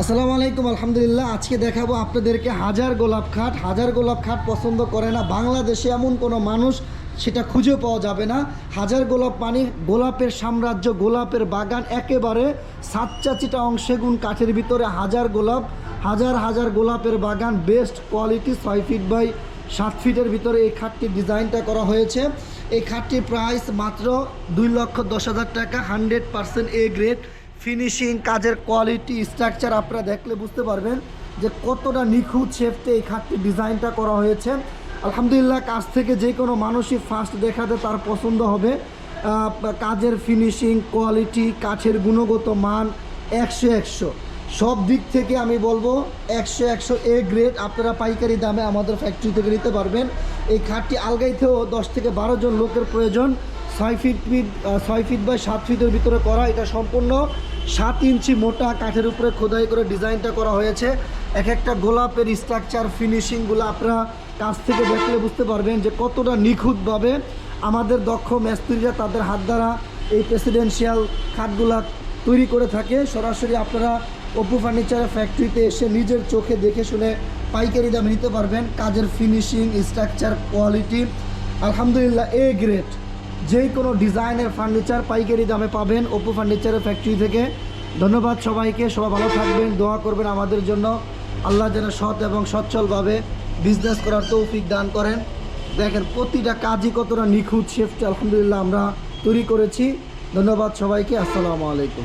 আসসালামু আলাইকুম, আলহামদুলিল্লাহ। আজকে দেখাবো আপনাদেরকে হাজার গোলাপ খাট। হাজার গোলাপ খাট পছন্দ করে না। বাংলাদেশে এমন কোনো মানুষ সেটা খুঁজে পাওয়া যাবে না। হাজার গোলাপ মানে গোলাপের সাম্রাজ্য, গোলাপের বাগান একেবারে সাতচাচিটা অংশেগুন কাঠের ভিতরে হাজার গোলাপ, হাজার হাজার গোলাপের বাগান বেস্ট কোয়ালিটি ছয় ফিট বাই সাত ফিটের ভিতরে এই খাটটির ডিজাইনটা করা হয়েছে। এই খাটটির প্রাইস মাত্র দুই লক্ষ দশ হাজার টাকা hundred percent A grade finishing কাজের কোয়ালিটি স্ট্রাকচার আপনারা দেখলে বুঝতে পারবেন যে কতটা নিখুঁত শেফতে এই খাটটির ডিজাইনটা করা হয়েছে। আলহামদুলিল্লাহ, কাজ থেকে যে কোনো মানুষই ফার্স্ট দেখাতে তার পছন্দ হবে। কাজের ফিনিশিং কোয়ালিটি কাঠের গুণগত মান একশো একশো। সব দিক থেকে আমি বলব, একশো একশো এ গ্রেড আপনারা পাইকারি দামে আমাদের ফ্যাক্টরি থেকে নিতে পারবেন। এই খাটটি আলগাইতেও দশ থেকে বারো জন লোকের প্রয়োজন। ছয় ফিট ফিট ছয় ফিট বাই সাত ফিটের ভিতরে করা, এটা সম্পূর্ণ সাত ইঞ্চি মোটা কাঠের উপরে খোদাই করে ডিজাইনটা করা হয়েছে। এক একটা গোলাপের স্ট্রাকচার ফিনিশিংগুলো আপনারা কাছ থেকে দেখলে বুঝতে পারবেন যে কতটা নিখুঁতভাবে আমাদের দক্ষ মিস্ত্রিরা তাদের হাত দ্বারা এই প্রেসিডেন্সিয়াল খাটগুলা তৈরি করে থাকে। সরাসরি আপনারা অপু ফার্নিচারের ফ্যাক্টরিতে এসে নিজের চোখে দেখে শুনে পাইকারি দামে নিতে পারবেন। কাজের ফিনিশিং স্ট্রাকচার কোয়ালিটি আলহামদুলিল্লাহ এ গ্রেড যে কোনো ডিজাইনের ফার্নিচার, পাইকারি দামে পাবেন ওপো ফার্নিচারের ফ্যাক্টরি থেকে। ধন্যবাদ সবাইকে, সবাই ভালো থাকবেন, দোয়া করবেন আমাদের জন্য। আল্লাহ যেন সৎ এবং সচ্ছলভাবে বিজনেস করার তৌফিক দান করেন। দেখেন, প্রতিটা কাজই কতটা নিখুঁত শেফটি আলহামদুলিল্লাহ আমরা তৈরি করেছি। ধন্যবাদ সবাইকে, আসসালামু আলাইকুম।